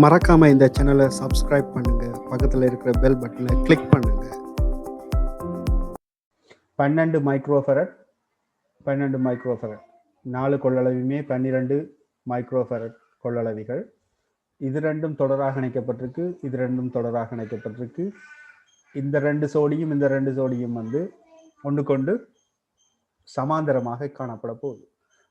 மறக்காமல் இந்த சேனலை சப்ஸ்கிரைப் பண்ணுங்கள் பக்கத்தில் இருக்கிற பெல் பட்டனை கிளிக் பண்ணுங்கள் பன்னெண்டு மைக்ரோஃபரட் பன்னெண்டு மைக்ரோஃபரட் நாலு கொள்ளளவுமே பன்னிரெண்டு மைக்ரோஃபரட் கொள்ளளவிகள். இது ரெண்டும் தொடராக இணைக்கப்பட்டிருக்கு. இது ரெண்டும் தொடராக இணைக்கப்பட்டிருக்கு. இந்த ரெண்டு சோடியும் இந்த ரெண்டு சோடியும் வந்து ஒன்று கொண்டு சமாந்தரமாக காணப்பட போகுது.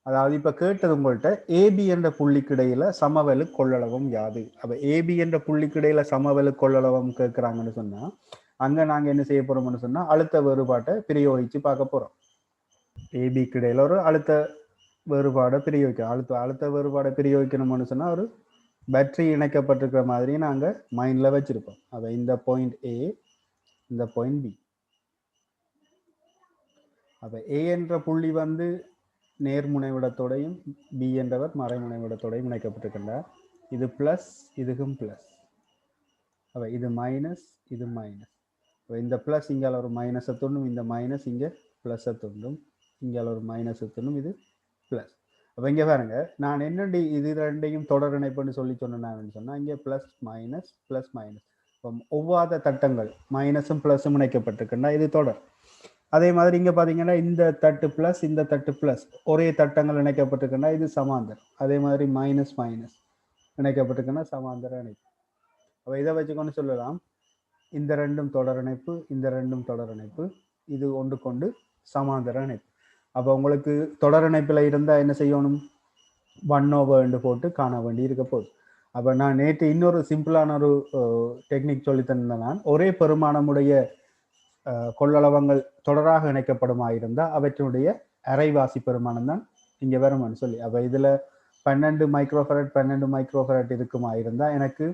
அதாவது இப்ப கேட்டது உங்கள்கிட்ட ஏபி என்ற புள்ளிக்கு இடையில சமவெளு கொள்ளளவும் யாது? அப்ப ஏபி என்ற புள்ளிக்கு இடையில சமவெளு கொள்ளளவும் கேட்கிறாங்கன்னு சொன்னா அங்க நாங்க என்ன செய்ய போறோம்னு சொன்னா அழுத்த வேறுபாட்டை பிரயோகிச்சு பார்க்க போறோம். ஏபிக்கு இடையில ஒரு அழுத்த வேறுபாடை பிரயோகிக்கணும் அழுத்த அழுத்த வேறுபாடை பிரயோகிக்கணும்னு சொன்னா ஒரு பேட்டரி இணைக்கப்பட்டிருக்கிற மாதிரி நாங்க மைண்ட்ல வச்சிருப்போம். அப்ப இந்த பாயிண்ட் ஏ இந்த பாயிண்ட் பி அப்ப ஏ என்ற புள்ளி வந்து நேர்முனைவிடத்தோடையும் பி என்றவர் மறைமுனைவிடத்தோடையும் இணைக்கப்பட்டிருக்கின்றார். இது பிளஸ் இதுக்கும் பிளஸ் அவை இது மைனஸ் இது மைனஸ் இந்த பிளஸ் இங்கால ஒரு மைனஸை துண்டும் இந்த மைனஸ் இங்கே ப்ளஸ்ஸை துண்டும். இங்கால ஒரு மைனஸை துண்டும் இது ப்ளஸ் அப்போ இங்கே பாருங்க நான் என்னடி இது ரெண்டையும் தொடர் இணைப்புன்னு சொல்லி சொன்னேன்னு சொன்னால் இங்கே ப்ளஸ் மைனஸ் ப்ளஸ் மைனஸ் இப்போ ஒவ்வாத தட்டங்கள் மைனஸும் ப்ளஸும் இணைக்கப்பட்டிருக்குன்னா இது தொடர். அதே மாதிரி இங்கே பார்த்தீங்கன்னா இந்த தட்டு ப்ளஸ் இந்த தட்டு ப்ளஸ் ஒரே தட்டங்கள் இணைக்கப்பட்டிருக்குன்னா இது சமாந்தர் அதே மாதிரி மைனஸ் மைனஸ் இணைக்கப்பட்டிருக்குன்னா சமாந்தர இணைப்பு. அப்போ இதை வச்சுக்கொண்டு சொல்லலாம். இந்த ரெண்டும் தொடர் இணைப்பு இந்த ரெண்டும் தொடர் இணைப்பு இது ஒன்று கொண்டு சமாந்தர இணைப்பு. அப்போ உங்களுக்கு தொடர் இணைப்பில் இருந்தால் என்ன செய்யணும்? ஒன் ஓவர்ண்டு போட்டு காண வேண்டி இருக்க போகுது. அப்போ நான் நேற்று இன்னொரு சிம்பிளான ஒரு டெக்னிக் சொல்லி தந்தேன் நான். ஒரே பெருமானமுடைய கொள்ளளவங்கள் தொடராக இணைக்கப்படுமா இருந்தால் அவற்றினுடைய அரைவாசி பெருமானம் தான் இங்கே வருமானு சொல்லி. அப்போ இதில் பன்னெண்டு மைக்ரோஃபரட் பன்னெண்டு மைக்ரோஃபரட் இருக்குமா இருந்தால் எனக்கு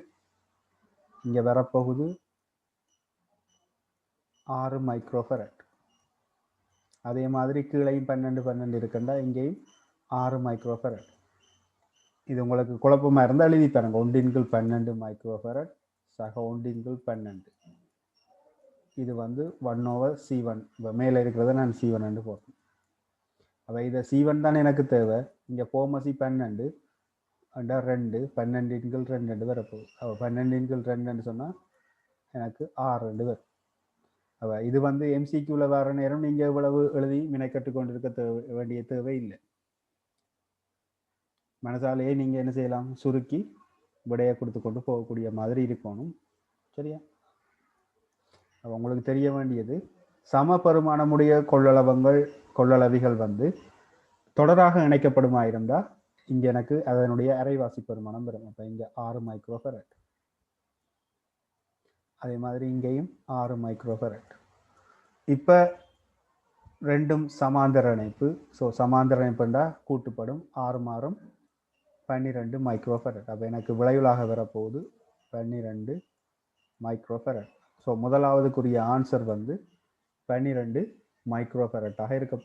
இங்கே வரப்போகுது ஆறு மைக்ரோஃபரட். அதே மாதிரி கீழையும் பன்னெண்டு பன்னெண்டு இருக்குண்டா இங்கேயும் ஆறு மைக்ரோஃபரட். இது உங்களுக்கு குழப்பமாக இருந்தால் எழுதி பாருங்க ஒன்றின்கள் பன்னெண்டு மைக்ரோஃபரட் சக ஒன்றின்கள் பன்னெண்டு. இது வந்து ஒன் ஓவர் சி ஒன் இப்போ மேலே இருக்கிறத நான் சி ஒன் போட்டேன் அப்போ இதை சி ஒன் தான் எனக்கு தேவை. இங்கே போமசி பன்னெண்டு அண்டா ரெண்டு பன்னெண்டு இன்கள் ரெண்டு ரெண்டு வரப்போகுது. அப்போ பன்னெண்டு இன்கள் ரெண்டுன்னு சொன்னால் எனக்கு ஆறு ரெண்டு வரும். அப்போ இது வந்து எம்சிக்யூவில் வர நேரம் நீங்கள் இவ்வளவு எழுதி மினைக்கட்டு கொண்டிருக்க தேவை வேண்டிய தேவை இல்லை மனசாலேயே நீங்கள் என்ன செய்யலாம்? சுருக்கி விடையை கொடுத்து கொண்டு போகக்கூடிய மாதிரி இருக்கணும். சரியா? உங்களுக்கு தெரிய வேண்டியது சம பருமானமுடைய கொள்ளளவங்கள் கொள்ளளவிகள் வந்து தொடராக இணைக்கப்படுமா இருந்தால் இங்கே எனக்கு அதனுடைய அரைவாசி பெருமானம் வரும். அப்போ இங்கே ஆறு மைக்ரோஃபரட். அதே மாதிரி இங்கேயும் ஆறு மைக்ரோஃபரட். இப்போ ரெண்டும் சமாந்தர இணைப்பு. ஸோ சமாந்தர இணைப்புண்டா கூட்டுப்படும் ஆறு மாறும் பன்னிரெண்டு மைக்ரோஃபரட். அப்போ எனக்கு விளைவுலாக வரப்போகுது பன்னிரெண்டு மைக்ரோஃபரட். ஸோ முதலாவதுக்குரிய ஆன்சர் வந்து பன்னிரெண்டு மைக்ரோஃபரட்டாக இருக்க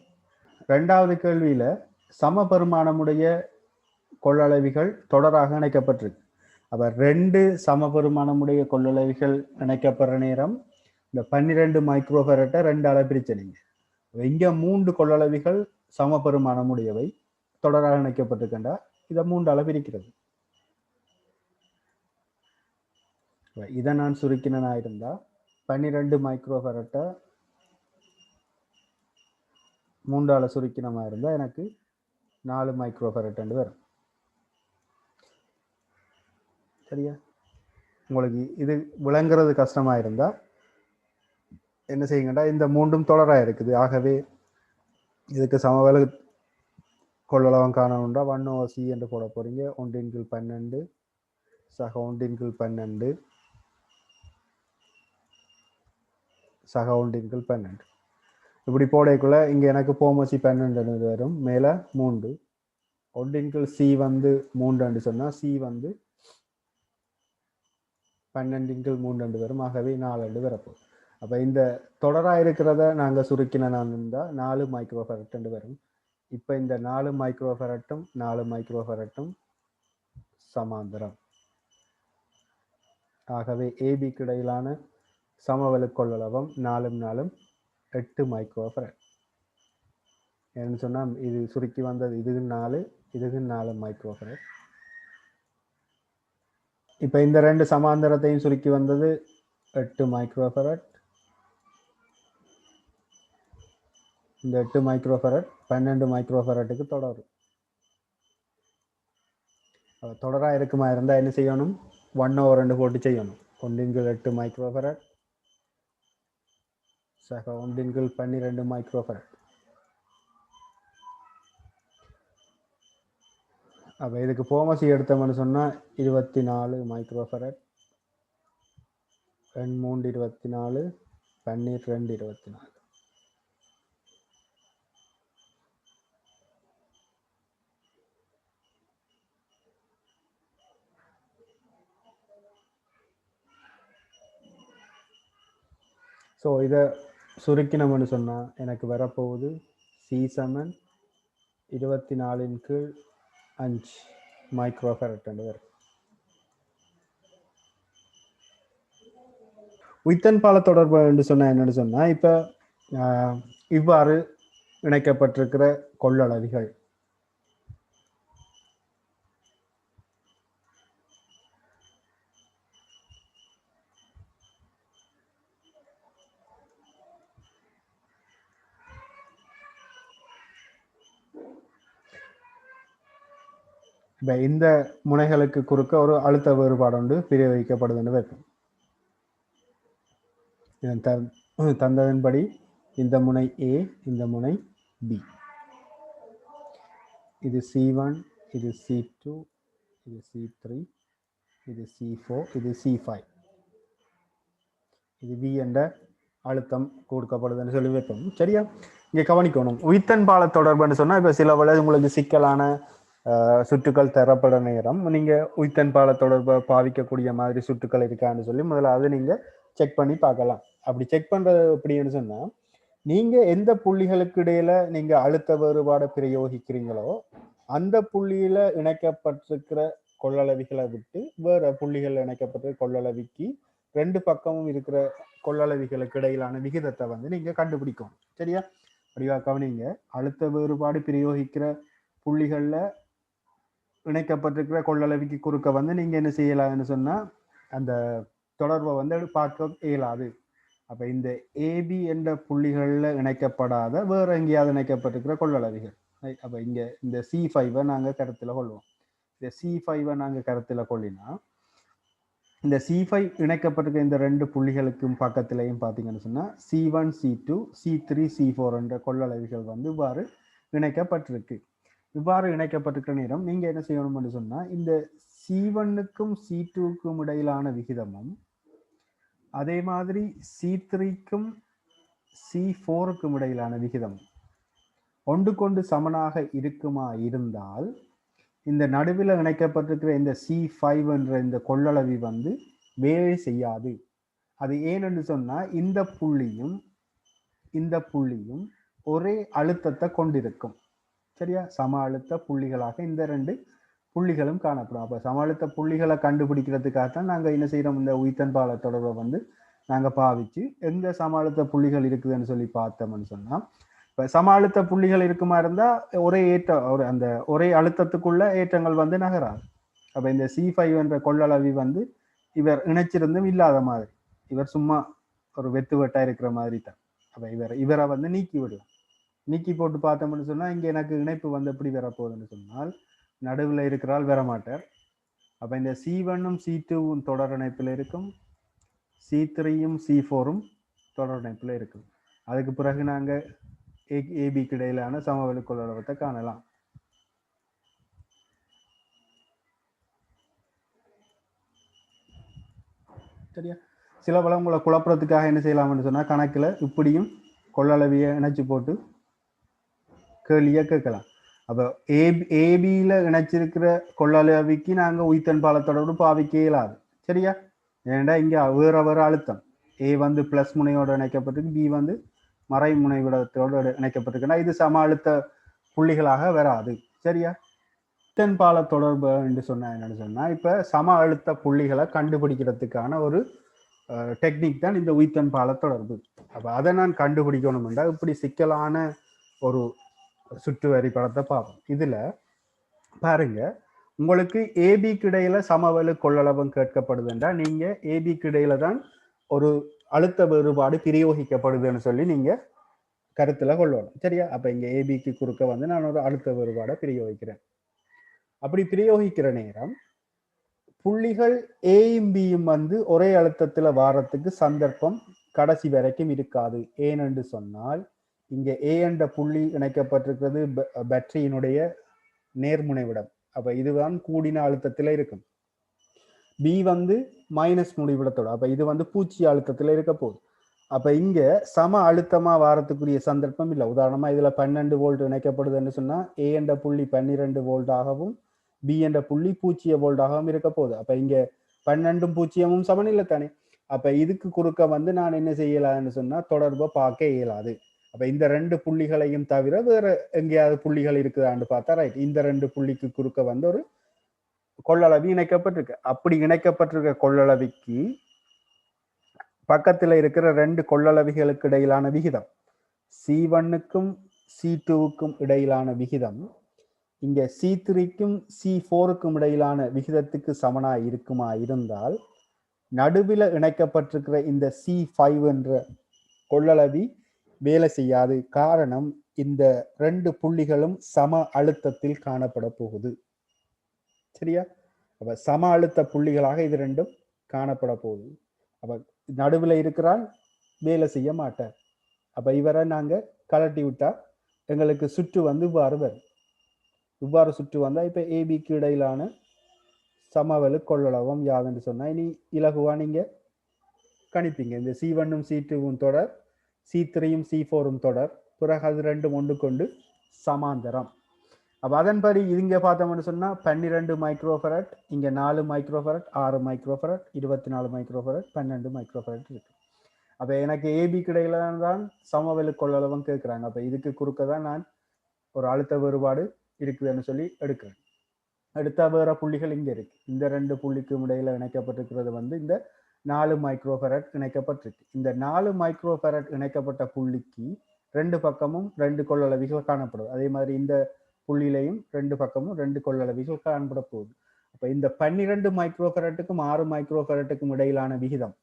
ரெண்டாவது கேள்வியில் சம பெருமானமுடைய கொள்ளளவிகள் தொடராக இணைக்கப்பட்டிருக்கு. அப்போ ரெண்டு சமபெருமானமுடைய கொள்ளளவிகள் இணைக்கப்படுற நேரம் இந்த பன்னிரெண்டு மைக்ரோஃபரட்டை ரெண்டு அளவு பிரிச்சனிங்க இங்கே மூன்று கொள்ளளவிகள் சமபெருமானமுடையவை தொடராக இணைக்கப்பட்டிருக்கின்றா இதை மூன்று அளவு பிரிக்கிறது இதை நான் சுருக்கினா இருந்தா பன்னிரெண்டு மைக்ரோஃபரட்டை மூன்றால் சுருக்கினமாக இருந்தால் எனக்கு நாலு மைக்ரோஃபரட் வரும். சரியா? உங்களுக்கு இது விளங்குறது கஷ்டமாக இருந்தால் என்ன செய்யுங்கடா இந்த மூன்றும் தொடராக இருக்குது. ஆகவே இதுக்கு சமவேல கொள்ளளவம் காணணும்டா. ஒன் ஓ சி என்று போட போகிறீங்க ஒன்றின் கீழ் பன்னெண்டு சக ஒன்றின் கீழ் பன்னெண்டு. சக ஒன்றின் பன்னெண்டு. இப்படி போடக்குள்ள இங்க எனக்கு போமசி பன்னெண்டு வரும்? மேல மூன்று. ஒன்றின் சி வந்து மூன்று சொன்னா சி வந்து பன்னெண்டின்கள் மூன்று வரும். ஆகவே நாலு வரப்போம் அப்போ இந்த தொடராக இருக்கிறத நாங்கள் சுருக்கின நான் இருந்தால் நாலு மைக்ரோ ஃபரட்டு வரும். இப்போ இந்த நாலு மைக்ரோ ஃபரட்டும் நாலு மைக்ரோ ஃபரட்டும் சமாந்தரம். ஆகவே ஏபிக்கு இடையிலான சமவெளி கொள்ளளவம் நாலும் நாலும் எட்டு மைக்ரோ ஃபரட் ஏன்னு சொன்னால் இது சுருக்கி வந்தது இதுக்கு நாலு இதுக்கு நாலு மைக்ரோஃபரட் இப்போ இந்த ரெண்டு சமாந்தரத்தையும் சுருக்கி வந்தது எட்டு மைக்ரோஃபரட் இந்த எட்டு மைக்ரோஃபரட் பன்னெண்டு மைக்ரோஃபரட்டுக்கு தொடரும். தொடராக தொடரா இருக்குமா இருந்தால் என்ன செய்யணும்? ஒன் ஓவர் ரெண்டு போட்டு செய்யணும். ஒன்றின்கள் எட்டு மைக்ரோஃபரட் சக ஒன்றின்கள் பன்னிரெண்டு மைக்ரோஃபரட் அப்போ இதுக்கு போமசி எடுத்தோம்னு சொன்னால் இருபத்தி நாலு மைக்ரோஃபரட் ரெண்டு மூன்று இருபத்தி நாலு பன்னீர் ரெண்டு இருபத்தி நாலு ஸோ இதை சுருக்கினம்னு சொன்னால் எனக்கு வரப்போகுது சி சமன் இருபத்தி நாலின் கீழ் அஞ்சு மைக்ரோஃபரட் வரும். உய்த்தன் பால தொடர்பு என்று சொன்ன என்னன்னு சொன்னா இப்ப இவ்வாறு இணைக்கப்பட்டிருக்கிற கொள்ளளவிகள். இப்ப இந்த முனைகளுக்கு குறுக்க ஒரு அழுத்த வேறுபாடு ஒன்று பிரயோகிக்கப்படுதுன்னு வைப்போம் இதன் த- தந்ததன்படி இந்த முனை ஏ இந்த முனை பி இது சி ஒன் இது சி டூ இது சி த்ரீ இது சி ஃபோர் இது சி ஃபைவ் இது வி என்ற அழுத்தம் கொடுக்கப்படுதுன்னு சொல்லி வைப்போம். சரியா? இங்கே கவனிக்கணும். உயிர்த்தன் பால தொடர்புன்னு சொன்னால் இப்போ சில வேளை உங்களுக்கு சிக்கலான சுற்றுக்கள் தரப்பட நேரம். நீங்க உயிர்த்தன் பால தொடர்பை பாவிக்கக்கூடிய மாதிரி சுற்றுக்கள் இருக்கான்னு சொல்லி முதல்ல அதை நீங்க செக் பண்ணி பார்க்கலாம். அப்படி செக் பண்றது எப்படின்னு சொன்னா நீங்க எந்த புள்ளிகளுக்கு இடையில நீங்க அழுத்த வேறுபாடை பிரயோகிக்கிறீங்களோ அந்த புள்ளியில இணைக்கப்பட்டிருக்கிற கொள்ளளவிகளை விட்டு வேற புள்ளிகள் இணைக்கப்பட்ட கொள்ளளவிக்கு ரெண்டு பக்கமும் இருக்கிற கொள்ளளவிகளுக்கு இடையிலான விகிதத்தை வந்து நீங்க கண்டுபிடிக்கணும். சரியா? வடிவா கவனிங்க. அழுத்த வேறுபாடு பிரயோகிக்கிற புள்ளிகள்ல இணைக்கப்பட்டிருக்கிற கொள்ளளவிக்கு குறுக்க வந்து நீங்க என்ன செய்யலாம்னு சொன்னா அந்த தொடர்பை வந்து பார்க்க இயலாது. அப்ப இந்த ஏபி என்ற புள்ளிகளில் இணைக்கப்படாத வேற எங்கேயாவது இணைக்கப்பட்டிருக்கிற கொள்ளளவிகள். அப்போ அப்ப இங்க இந்த சி ஃபைவை நாங்கள் கருத்தில் கொள்வோம். இந்த சி ஃபைவை நாங்கள் கருத்தில் கொள்ளினா இந்த சி ஃபைவ் இணைக்கப்பட்டிருக்க இந்த ரெண்டு புள்ளிகளுக்கும் பக்கத்திலையும் பார்த்தீங்கன்னு சொன்னால் C one C two C three C four என்ற கொள்ளளவிகள் வந்து இவ்வாறு இணைக்கப்பட்டிருக்கு. இவ்வாறு இணைக்கப்பட்டிருக்கிற நேரம் நீங்க என்ன செய்யணும்னு சொன்னா இந்த சி ஒன்னுக்கும் சி டூக்கும் இடையிலான விகிதமும் அதே மாதிரி சி த்ரீக்கும் சி ஃபோருக்கும் இடையிலான விகிதம் ஒன்றுக்கொண்டு சமனாக இருக்குமா இருந்தால் இந்த நடுவில் இணைக்கப்பட்டிருக்கிற இந்த சி ஃபைவ் என்ற இந்த கொள்ளளவி வந்து வேலை செய்யாது. அது ஏனென்று சொன்னால் இந்த புள்ளியும் இந்த புள்ளியும் ஒரே அழுத்தத்தை கொண்டிருக்கும். சரியா? சம அழுத்த புள்ளிகளாக இந்த ரெண்டு புள்ளிகளும் காணப்படும். அப்போ சம அழுத்த புள்ளிகளை கண்டுபிடிக்கிறதுக்காகத்தான் நாங்கள் என்ன செய்கிறோம் இந்த உயிர்த்தன் பால தொடர்பை வந்து நாங்கள் பாவிச்சு எந்த சம அழுத்த புள்ளிகள் இருக்குதுன்னு சொல்லி பார்த்தோம்னு சொன்னால் இப்போ சம அழுத்த புள்ளிகள் இருக்குமா இருந்தால் ஒரே ஏற்ற ஒரு அந்த ஒரே அழுத்தத்துக்குள்ள ஏற்றங்கள் வந்து நகராது. அப்போ இந்த சி ஃபைவ் என்ற கொள்ளளவி வந்து இவர் இணைச்சிருந்தும் இல்லாத மாதிரி இவர் சும்மா ஒரு வெத்து வெட்டா இருக்கிற மாதிரி தான். அப்போ இவர் இவரை வந்து நீக்கி விடலாம். நீக்கி போட்டு பார்த்தோம்னு சொன்னால் இங்கே எனக்கு இணைப்பு வந்து எப்படி வரப்போகுதுன்னு சொன்னால் நடுவில் இருக்கிறால் வர மாட்டார் அப்போ இந்த சி ஒன்னும் சி டூவும் தொடர் இணைப்பில் இருக்கும். சி த்ரீயும் சி ஃபோரும் தொடர் இணைப்பில் இருக்கும். அதுக்கு பிறகு நாங்க ஏபிக்கு இடையிலான சமவெளி கொள்ளளவத்தை காணலாம். சரியா? சில பல குழப்பறதுக்காக என்ன செய்யலாம்னு சொன்னால் கணக்கில் இப்படியும் கொள்ளளவிய இணைச்சு போட்டு கேள்வியா கேட்கலாம். அப்போ ஏபி ஏபியில் இணைச்சிருக்கிற கொள்ளளவிக்கு நாங்கள் உயிர்த்தன் பாலத்தோட பாவிக்க இயலாது. சரியா? ஏன்டா இங்கே வேற வேற அழுத்தம். ஏ வந்து பிளஸ் முனையோடு இணைக்கப்பட்டிருக்கு பி வந்து மறை முனைவிடத்தோடு இணைக்கப்பட்டிருக்குன்னா இது சம அழுத்த புள்ளிகளாக வராது. சரியா? உயிர்த்தன் பால தொடர்பு என்று சொன்னால் என்னென்னு சொன்னால் இப்போ சம அழுத்த புள்ளிகளை கண்டுபிடிக்கிறதுக்கான ஒரு டெக்னிக் தான் இந்த உயிர்த்தன் பால தொடர்பு அப்போ அதை நான் கண்டுபிடிக்கணும் என்றால் இப்படி சிக்கலான ஒரு சுற்று வரி படத்தை பார்ப்போம். இதில் பாருங்க உங்களுக்கு ஏபிக்கு இடையில சமவெளி கொள்ளளவும் கேட்கப்படுதுன்றா நீங்க ஏபிக்கு இடையில தான் ஒரு அழுத்த வேறுபாடு பிரயோகிக்கப்படுதுன்னு சொல்லி நீங்க கருத்துல கொள்ளணும். சரியா? அப்ப இங்க ஏபிக்கு குறுக்க வந்து நான் ஒரு அழுத்த வேறுபாடை பிரயோகிக்கிறேன். அப்படி பிரயோகிக்கிற நேரம் புள்ளிகள் ஏயும் பியும் வந்து ஒரே அழுத்தத்துல வாரத்துக்கு சந்தர்ப்பம் கடைசி வரைக்கும் இருக்காது. ஏனென்று சொன்னால் இங்கே ஏ என்ற புள்ளி இணைக்கப்பட்டிருக்கிறது பேட்டரியினுடைய நேர்முனைவிடம் அப்போ இதுதான் கூடின அழுத்தத்தில் இருக்கும். பி வந்து மைனஸ் முடிவிடத்தோட அப்போ இது வந்து பூச்சி அழுத்தத்தில் இருக்க போகுது. அப்போ இங்கே சம அழுத்தமாக வாரத்துக்குரிய சந்தர்ப்பம் இல்லை. உதாரணமாக இதில் பன்னெண்டு வோல்ட் இணைக்கப்படுதுன்னு சொன்னால் ஏ என்ற புள்ளி பன்னிரெண்டு வோல்டாகவும் பி என்ற புள்ளி பூஜ்ஜிய வோல்டாகவும் இருக்க போகுது. அப்போ இங்கே பன்னெண்டும் பூஜ்ஜியமும் சமநிலை தானே அப்போ இதுக்கு குறுக்க வந்து நான் என்ன செய்யலாம்னு சொன்னால் தொடர்பை பார்க்க இயலாது. அப்ப இந்த ரெண்டு புள்ளிகளையும் தவிர வேற எங்கேயாவது புள்ளிகள் இருக்குதான்னு பார்த்தா ரைட் இந்த ரெண்டு புள்ளிக்கு குறுக்க வந்து ஒரு கொள்ளளவி இணைக்கப்பட்டிருக்கு. அப்படி இணைக்கப்பட்டிருக்க கொள்ளளவிக்கு பக்கத்தில் இருக்கிற ரெண்டு கொள்ளளவிகளுக்கு இடையிலான விகிதம் சி ஒன்னுக்கும் சி டூவுக்கும் இடையிலான விகிதம் இங்க சி த்ரீக்கும் சி ஃபோருக்கும் இடையிலான விகிதத்துக்கு சமனா இருக்குமா இருந்தால் நடுவில் இணைக்கப்பட்டிருக்கிற இந்த சி ஃபைவ் என்ற கொள்ளளவி வேலை செய்யாது. காரணம் இந்த ரெண்டு புள்ளிகளும் சம அழுத்தத்தில் காணப்பட போகுது. சரியா? அப்ப சம அழுத்த புள்ளிகளாக இது ரெண்டும் காணப்பட போகுது. அப்ப நடுவில் இருக்கிறால் வேலை செய்ய மாட்டார். அப்ப இவரை நாங்க கலட்டி விட்டா எங்களுக்கு சுற்று வந்து இவ்வாறு வரும். இவ்வாறு சுற்று வந்தா இப்ப ஏபிக்கு இடையிலான சமவெளி கொள்ளளவம் யாதுன்னு சொன்னா இனி இலகுவா நீங்க கணிப்பீங்க. இந்த சி ஒன்னும் சி டூவும் தொடர் சி த்ரீயும் சி ஃபோரும் தொடர். பிறகு அது ரெண்டும் ஒன்று கொண்டு சமாந்தரம். அப்போ அதன்படி இங்கே பார்த்தோம்னு சொன்னால் பன்னிரெண்டு மைக்ரோஃபரட் இங்கே நாலு மைக்ரோஃபரட் ஆறு மைக்ரோஃபரட் இருபத்தி நாலு மைக்ரோஃபரட் பன்னெண்டு மைக்ரோஃபரட் இருக்கு. அப்போ எனக்கு ஏபி கிடையில தான் சமவெளி கொள்ளளவும் கேட்குறாங்க அப்போ இதுக்கு குறுக்க தான் நான் ஒரு அழுத்த வேறுபாடு இருக்குதுன்னு சொல்லி எடுக்கிறேன். அடுத்த வேற புள்ளிகள் இங்கே இருக்கு. இந்த ரெண்டு புள்ளிக்கும் இடையில இணைக்கப்பட்டிருக்கிறது வந்து இந்த நாலு மைக்ரோஃபரட் இணைக்கப்பட்டிருக்கு. இந்த நாலு மைக்ரோஃபரட் இணைக்கப்பட்ட புள்ளிக்கு ரெண்டு பக்கமும் ரெண்டு கொள்ளளவிகள் காணப்படும். அதே மாதிரி இந்த புள்ளியிலையும் ரெண்டு பக்கமும் ரெண்டு கொள்ளளவிகள் காணப்பட போகுது. அப்ப இந்த பன்னிரெண்டு மைக்ரோஃபரட்டுக்கும் ஆறு மைக்ரோஃபரட்டுக்கும் இடையிலான விகிதம்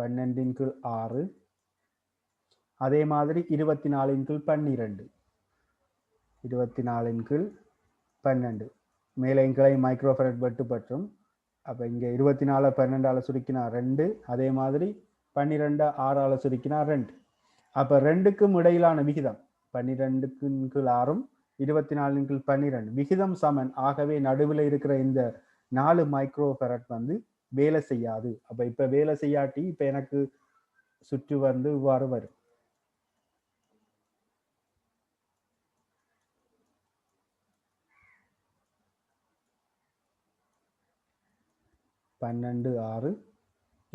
பன்னெண்டின் கீழ் ஆறு அதே மாதிரி இருபத்தி நாலின் கீழ் பன்னிரெண்டு. இருபத்தி நாலின் கீழ் பன்னெண்டு. மேலே கிளை மைக்ரோஃபரட் வெட்டு பற்றும் அப்போ இங்கே இருபத்தி நாலு பன்னெண்டால் சுருக்கினா ரெண்டு அதே மாதிரி பன்னிரெண்டு ஆறால சுருக்கினா ரெண்டு. அப்போ ரெண்டுக்கும் இடையிலான விகிதம் பன்னிரெண்டுக்கு கீழ் ஆறும் இருபத்தி நாலின் கீழ் பன்னிரெண்டு. விகிதம் சமன். ஆகவே நடுவில் இருக்கிற இந்த நாலு மைக்ரோஃபரட் வந்து வேலை செய்யாது. அப்போ இப்போ வேலை செய்யாட்டி இப்போ எனக்கு சுற்று வந்து இவ்வாறு வரும். பன்னெண்டு ஆறு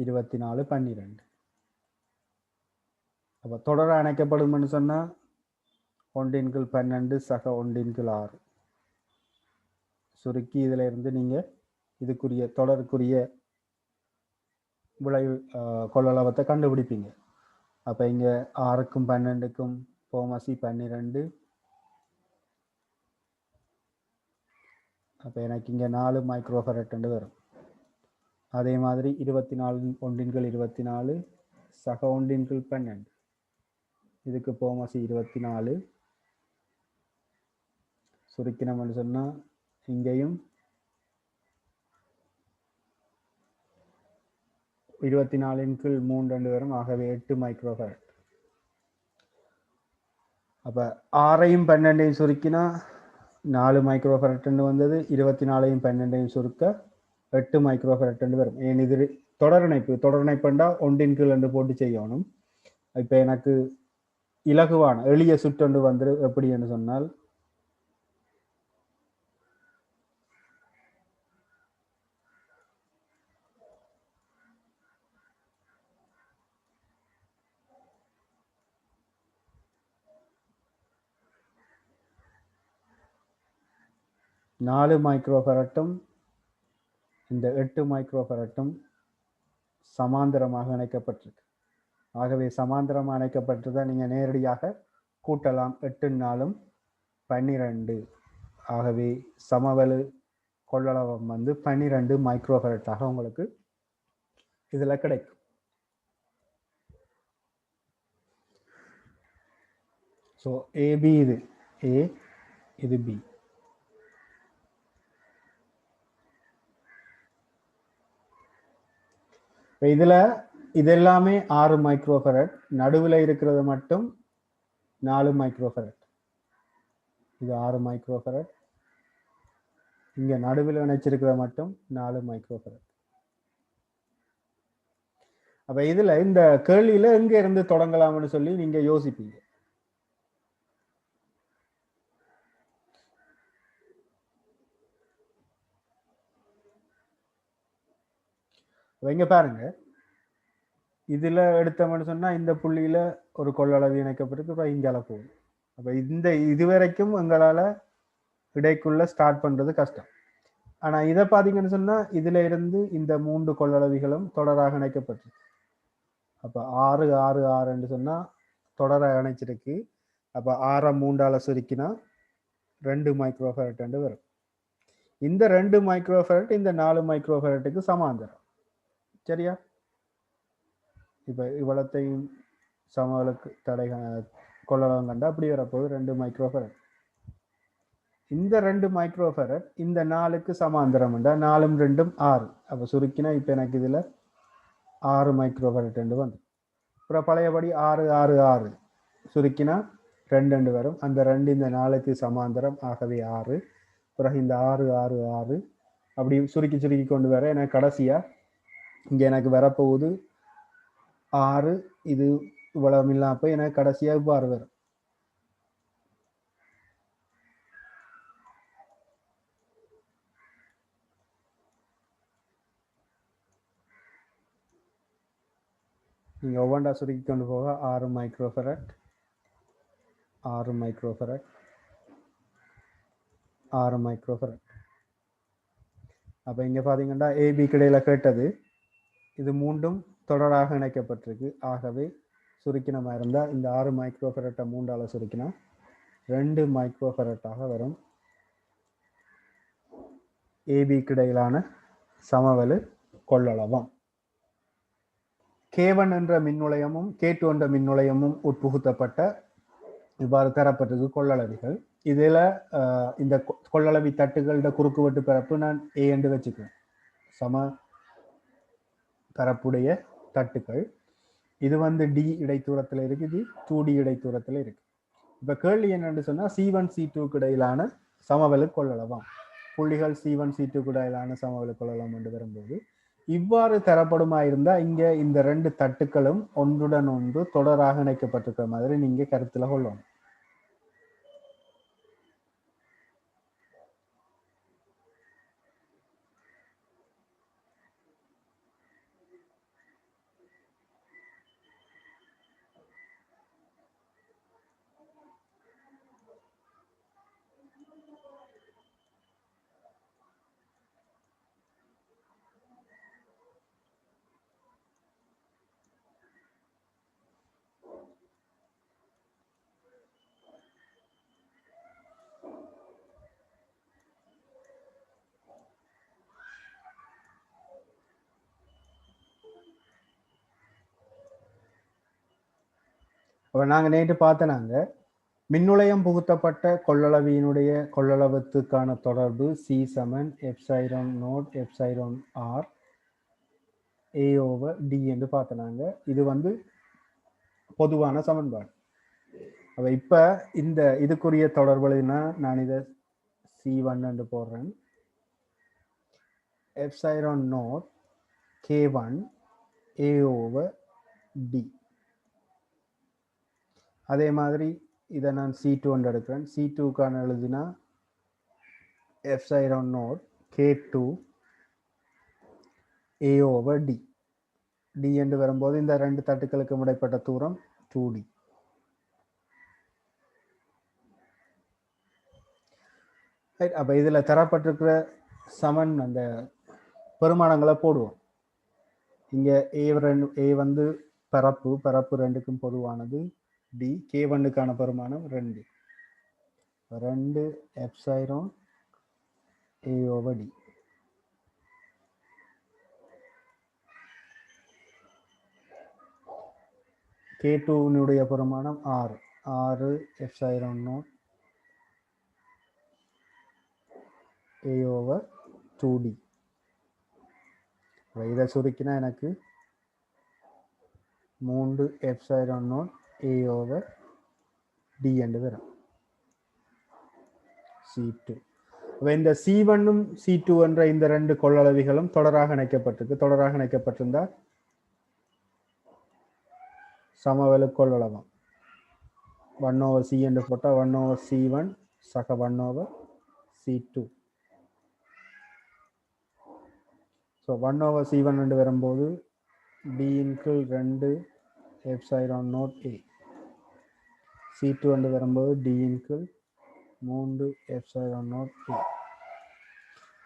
இருபத்தி நாலு பன்னிரெண்டு. அப்போ தொடர அணைக்கப்படும்னு சொன்னால் ஒன்றின் கீழ் பன்னெண்டு சக ஒன்றின் கீழ் ஆறு. சுருக்கி இதில் இருந்து நீங்கள் இதுக்குரிய தொடருக்குரிய விளைவு கொள்ளளவத்தை கண்டுபிடிப்பீங்க. அப்போ இங்கே ஆறுக்கும் பன்னெண்டுக்கும் போமசி பன்னிரெண்டு. அப்போ எனக்கு இங்கே நாலு மைக்ரோஃபரட் வரும். அதே மாதிரி இருபத்தி நாலு ஒன்றின்கள் இருபத்தி நாலு சக ஒன்றின்கள் பன்னெண்டு. இதுக்கு போமசி இருபத்தி நாலு சுருக்கினம்னு சொன்னால் இங்கேயும் இருபத்தி நாலின் கீழ் மூன்று ரெண்டு வரும் ஆகவே எட்டு மைக்ரோஃபரட். அப்போ ஆறையும் பன்னெண்டையும் சுருக்கினா நாலு மைக்ரோஃபரட்னு வந்தது இருபத்தி நாலையும் பன்னெண்டையும் சுருக்க எட்டு மைக்ரோஃபரட்னு வரும் ஏன் இது தொடரிணைப்பு தொடரிணைப்புண்டா ஒன்றின் கீழ் என்று போட்டு செய்யணும். இப்போ எனக்கு இலகுவான எளிய சுற்றொண்டு வந்து எப்படி என்று சொன்னால் நாலு மைக்ரோஃபரட்டும் இந்த எட்டு மைக்ரோஃபரட்டும் சமாந்தரமாக இணைக்கப்பட்டிருக்கு. ஆகவே சமாந்தரமாக இணைக்கப்பட்டிருந்தா நீங்கள் நேரடியாக கூட்டலாம். எட்டு நாளும் பன்னிரெண்டு. ஆகவே சமவலு கொள்ளளவம் வந்து பன்னிரெண்டு மைக்ரோஃபரட்டாக உங்களுக்கு இதில் கிடைக்கும். ஸோ ஏபி இது. ஏ இது பி இப்போ இதில் இது எல்லாமே ஆறு மைக்ரோஃபரட். நடுவில் இருக்கிறது மட்டும் நாலு மைக்ரோஃபரட். இது ஆறு மைக்ரோஃபரட். இங்கே நடுவில் இணைச்சிருக்கிற மட்டும் நாலு மைக்ரோஃபரட். அப்போ இதில் இந்த கேள்வியில் எங்கே இருந்து தொடங்கலாம்னு சொல்லி நீங்கள் யோசிப்பீங்க. இங்க பாருங்க. இதுல எடுத்தோம்னு சொன்னா இந்த புள்ளியில ஒரு கொள்ளளவு இணைக்கப்பட்டு அப்புறம் இங்கால போகும். அப்ப இந்த இது வரைக்கும் எங்களால இடைக்குள்ள ஸ்டார்ட் பண்றது கஷ்டம். ஆனா இதை பாத்தீங்கன்னு சொன்னா இதுல இருந்து இந்த மூன்று கொள்ளளவிகளும் தொடராக இணைக்கப்பட்டிருக்கு. அப்ப ஆறு ஆறு ஆறுன்னு சொன்னா தொடராக இணைச்சிருக்கு. அப்போ ஆறை மூண்டால சுருக்கினா ரெண்டு மைக்ரோஃபரட் வரும். இந்த ரெண்டு மைக்ரோஃபரட் இந்த நாலு மைக்ரோஃபரட்டுக்கு சமாந்தரம். சரியா? இப்ப இவ்வளத்தையும் சமவளுக்கு தடை கொள்ளளவு கண்டா அப்படி வரப்போகுது ரெண்டு மைக்ரோஃபரட் இந்த ரெண்டு மைக்ரோஃபரட் இந்த நாலுக்கு சமாந்தரம் நாலும் ரெண்டும் ஆறு. அப்ப சுருக்கினா இப்ப எனக்கு இதுல ஆறு மைக்ரோஃபரட் ரெண்டு வந்து அப்புறம் பழையபடி ஆறு ஆறு ஆறு. சுருக்கினா ரெண்டு ரெண்டு வரும். அந்த ரெண்டு இந்த நாலுக்கு சமாந்தரம் ஆகவே ஆறு. பிறகு இந்த ஆறு ஆறு ஆறு. அப்படி சுருக்கி சுருக்கி கொண்டு வர எனக்கு கடைசியா இங்க எனக்கு வரப்போகுது. ஆறு இது இவ்வளவு இல்லாம எனக்கு கடைசியா ஆறு வரும். நீங்கள் ஒவ்வொன்றா சுருக்கி கொண்டு போக. ஆறு மைக்ரோஃபரட். ஆறு மைக்ரோஃபரட். ஆறு மைக்ரோஃபரட். அப்போ இங்கே பார்த்தீங்கன்னா ஏபி கிடையில் கேட்டது. இது மூன்றும் தொடராக இணைக்கப்பட்டிருக்கு. ஆகவே சுருக்கினமாக இருந்தால் இந்த ஆறு மைக்ரோஃபெரட்டை மூன்றால் சுருக்கினா ரெண்டு மைக்ரோஃபெரட்டாக வரும். ஏபிக்கு இடையிலான சமவலு கொள்ளளவாம். கேவன் என்ற மின்னுளையமும் கேட்டு என்ற மின்னுலயமும் உட்புகுத்தப்பட்ட இவ்வாறு தரப்பட்டது கொள்ளளவிகள். இதில் இந்த கொ- கொள்ளளவி தட்டுகளோட குறுக்குவெட்டு பரப்பு நான் ஏ என்று வச்சுக்குவேன். சம பரப்புடைய தட்டுக்கள் இது வந்து டி இடைத்தூரத்தில் இருக்குது டூ டி இடைத்தூரத்தில் இருக்கு. இப்போ கேள்வி என்னென்னு சொன்னால் சி ஒன் சி டூக்கு இடையிலான சமவெளு கொள்ளளவாம். புள்ளிகள் சி ஒன் சி டூக்கு இடையிலான சமவெளு கொள்ளளம் என்று வரும்போது இவ்வாறு தரப்படுமா இருந்தால் இங்கே இந்த ரெண்டு தட்டுக்களும் ஒன்றுடன் ஒன்று தொடராக இணைக்கப்பட்டிருக்கிற மாதிரி நீங்கள் கருத்தில் கொள்ளணும். அப்ப நாங்கள் நேற்று பார்த்தனாங்க மின்னுளையம் புகுத்தப்பட்ட கொள்ளளவியினுடைய கொள்ளளவத்துக்கான தொடர்பு C Saman epsilon naught epsilon R A over D என்று பார்த்தனாங்க இது வந்து பொதுவான சமன்பாடு. அப்போ இப்போ இந்த இதுக்குரிய தொடர்புனா நான் இதை சி ஒன் என்று போடுறேன். Epsilon naught K one A over D அதே மாதிரி இதை நான் சி டூ எடுக்கிறேன் சி டூக்கான எழுதினா epsilon naught K two A over D D என்று வரும்போது இந்த ரெண்டு தட்டுக்களுக்கு இடைப்பட்ட தூரம் டூ டி அப்போ இதில் தரப்பட்டிருக்கிற சமன் அந்த பெருமானங்களை போடுவோம். இங்கே ஏ ரெண்டு ஏ வந்து பரப்பு பரப்பு ரெண்டுக்கும் பொதுவானது. டி கே ஒன்னுக்கான பெருமானம் ரெண்டு. ரெண்டு epsilon A over D K டூனுடைய பெருமானம் ஆறு. ஆறு epsilon naught A over two D இதை சுருக்கினா எனக்கு மூன்று epsilon naught A over D என்று வரும். சி டூ இந்த சி ஒன்னும் சி டூ என்ற இந்த ரெண்டு கொள்ளளவிகளும் தொடராக இணைக்கப்பட்டிருக்கு. தொடராக இணைக்கப்பட்டிருந்தால் சமவெளு கொள்ளளவம். ஒன் ஓவர் சி என்று போட்டால் ஒன் ஓவர் சி ஒன் சக one over C two so one over C one என்று வரும்போது டி இன்கிள் ரெண்டு எப்சைரான் நோட் ஏ சி வந்து வரும்போது டியின் கீழ் மூன்று எப்சைரான் நோட் ஏ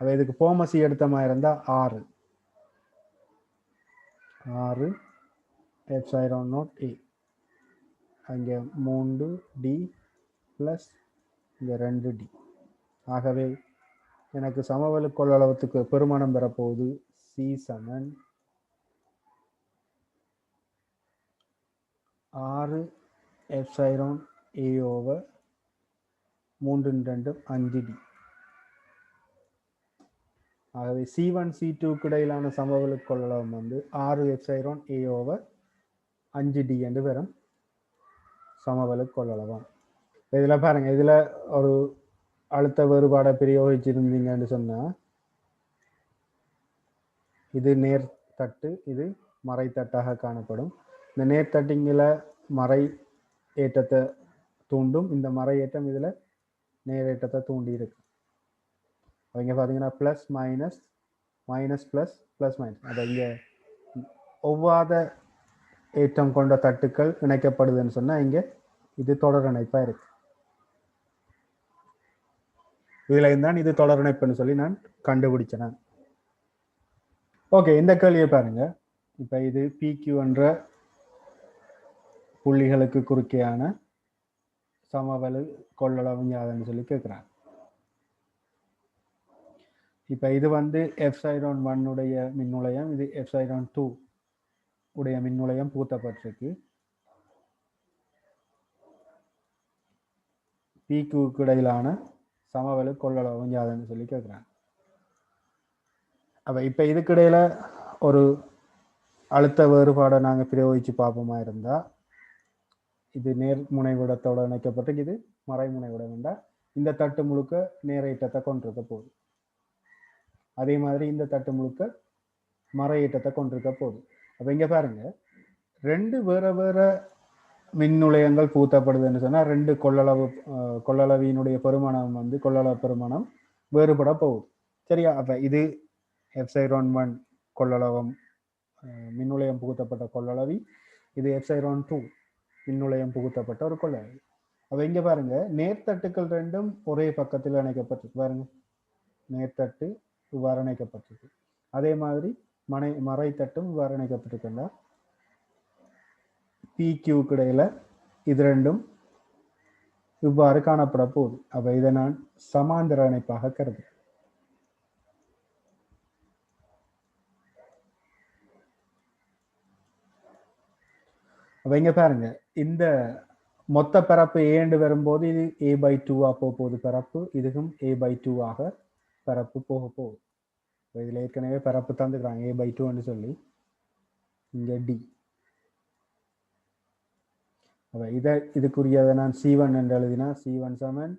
அப்போ இதுக்கு போமசி எடுத்த மாதிரி இருந்தால் ஆறு. ஆறு எப்சைரான் நோட் ஏ அங்கே மூன்று டி ப்ளஸ் இங்கே ரெண்டு டி ஆகவே எனக்கு சமவெளி கொள்ளளவத்துக்கு பெருமானம் பெறப்போகுது சி சமன். ஆறு எப்சைரோன் ஏ ஓவர் மூன்று ரெண்டும் அஞ்சு டி ஆகவே சி ஒன் சி டூக்கு இடையிலான சமவெளி கொள்ளளவும் வந்து ஆறு எப்சைரோன் ஏ ஓவர் அஞ்சு டி என்று வெறும் சமவெளி கொள்ளளவும் இதில் பாருங்க இதில் ஒரு அழுத்த வேறுபாடை பிரயோகிச்சிருந்தீங்கன்னு சொன்னால் இது நேர்த்தட்டு இது மறைத்தட்டாக காணப்படும். இந்த நேர்த்தட்டிங்கில் மறை ஏற்றத்தை தூண்டும். இந்த மறையேற்றம் ஏற்றம் இதில் நேரேற்றத்தை தூண்டி இருக்கு. அவங்க பார்த்தீங்கன்னா plus minus minus plus plus minus அதை இங்கே ஒவ்வாத ஏற்றம் கொண்ட தட்டுக்கள் இணைக்கப்படுதுன்னு சொன்னால் இங்கே இது தொடர் இணைப்பாக இருக்கு. இதில் இருந்தான் இது தொடர் இணைப்புன்னு சொல்லி நான் கண்டுபிடிச்சேன் ஓகே இந்த கேள்வியை பாருங்க. இப்போ இது பிக்யூ என்ற புள்ளிகளுக்கு குறுக்கேயான சமவெளி கொள்ளளவு யாதுன்னு சொல்லி கேட்குறாங்க இப்போ இது வந்து எஃப்சைரோன் ஒன்னுடைய மின்னுளையம் இது எஃப்சைரோன் டூ உடைய மின்னுளையம் பூத்தப்பட்டிருக்கு. பிக்யூக்கு இடையிலான சமவெளி கொள்ளளவு யாதுன்னு சொல்லி கேட்குறாங்க அப்போ இப்போ இதுக்கிடையில் ஒரு அழுத்த வேறுபாடை நாங்கள் பிரயோகித்து பார்ப்போமா இருந்தால் இது நேர் முனைவிடத்தோடு இணைக்கப்பட்டு இது மறைமுனைவிடம் என்றால் இந்த தட்டு முழுக்க நேரீட்டத்தை கொண்டிருக்க போகுது. அதே மாதிரி இந்த தட்டு முழுக்க மறையீட்டத்தை கொண்டிருக்க போகுது. அப்போ இங்கே பாருங்க ரெண்டு வேற வேற மின் நுழையங்கள் பூத்தப்படுதுன்னு சொன்னால் ரெண்டு கொள்ளளவு கொள்ளளவியினுடைய பெருமானம் வந்து கொள்ளளவு பெருமானம் வேறுபட போகுது. சரியா? அப்போ இது எஃப்சைரோன் ஒன் கொள்ளளவம் மின்னுலயம் மின்னுளையம் புகுத்தப்பட்ட கொள்ளளவி இது எஃப்சைரோன் டூ மின்னுளையம் புகுத்தப்பட்ட ஒரு கொள்ளளவி அப்போ இங்கே பாருங்க நேர்த்தட்டுக்கள் ரெண்டும் ஒரே பக்கத்தில் இணைக்கப்பட்டிருக்கு பாருங்க. நேர்த்தட்டு இவ்வாறு இணைக்கப்பட்டிருக்கு அதே மாதிரி மனை மறைத்தட்டும் இவ்வாறு இணைக்கப்பட்டிருக்குன்னா பிக்யூ கிடையில இது ரெண்டும் இவ்வாறு காணப்பட போகுது. அப்ப இதை நான் சமாந்தர இணைப்பாக கருது அப்போ இங்கே பாருங்க. இந்த மொத்த பரப்பு ஏண்டு வரும்போது இது ஏ பை டூவாக போக போகுது பரப்பு இதுக்கும் ஏ பை டூவாக பரப்பு போக போகுது. இப்போ இதில் ஏற்கனவே பரப்பு தந்துக்கிறாங்க ஏ பை டூன்னு சொல்லி. இங்கே டி அப்போ இதை இதுக்குரியதை நான் சி ஒன் என்று எழுதினா C one seven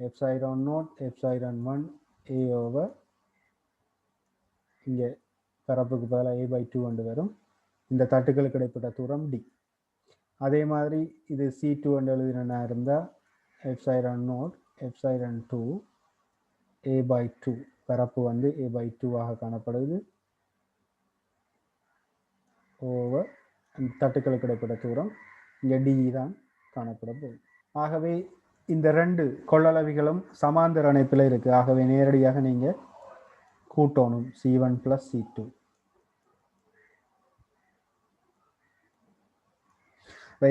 epsilon naught epsilon one A over இங்கே பரப்புக்கு பதிலாக ஏ பை டூ என்று வரும். இந்த தட்டுகளுக்கு இடைப்பட்ட தூரம் டி அதே மாதிரி இது சி டூ என்று எழுதினா இருந்தால் epsilon naught epsilon two A by two பரப்பு வந்து ஏ பை டூவாக காணப்படுது. ஓவர் தட்டுக்களுக்கு இடைப்பட்ட தூரம் இங்கே டிஇ தான் காணப்பட போகுது ஆகவே இந்த ரெண்டு கொள்ளளவிகளும் சமாந்தர இணைப்பில் இருக்குது ஆகவே நேரடியாக நீங்கள் கூட்டணும். C one plus C two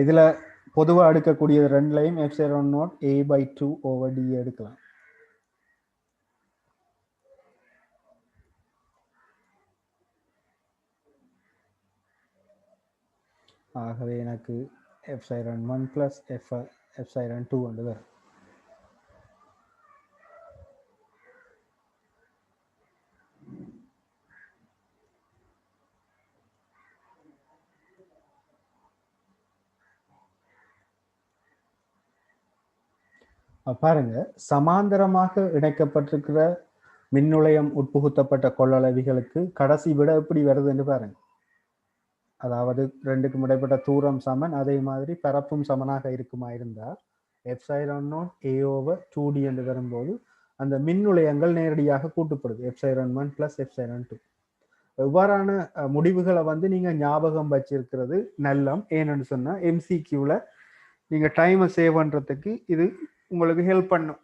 இதில் பொதுவாக எடுக்கக்கூடிய ரெண்டுலையும் epsilon naught A by two over D எடுக்கலாம். ஆகவே எனக்கு epsilon one plus F epsilon two வந்து வரும். பாருங்க சமாந்தரமாக இணைக்கப்பட்டிருக்கிற மின்னுளையம் உட்புகுத்தப்பட்ட கொள்ளளவிகளுக்கு கடைசி விட எப்படி வருதுன்னு பாருங்க. அதாவது ரெண்டுக்கும் இடைப்பட்ட தூரம் சமன் அதே மாதிரி பரப்பும் சமனாக இருக்குமா இருந்தால் epsilon one A over two D என்று வரும்போது அந்த மின்னுளையங்கள் நேரடியாக கூட்டுப்படுது. Epsilon one plus epsilon two இவ்வாறான முடிவுகளை வந்து நீங்கள் ஞாபகம் வச்சிருக்கிறது நல்லம். ஏன்னு சொன்னால் எம்சிக்யூவில் நீங்கள் டைமை சேவ் பண்ணுறதுக்கு இது உங்களுக்கு ஹெல்ப் பண்ணும்.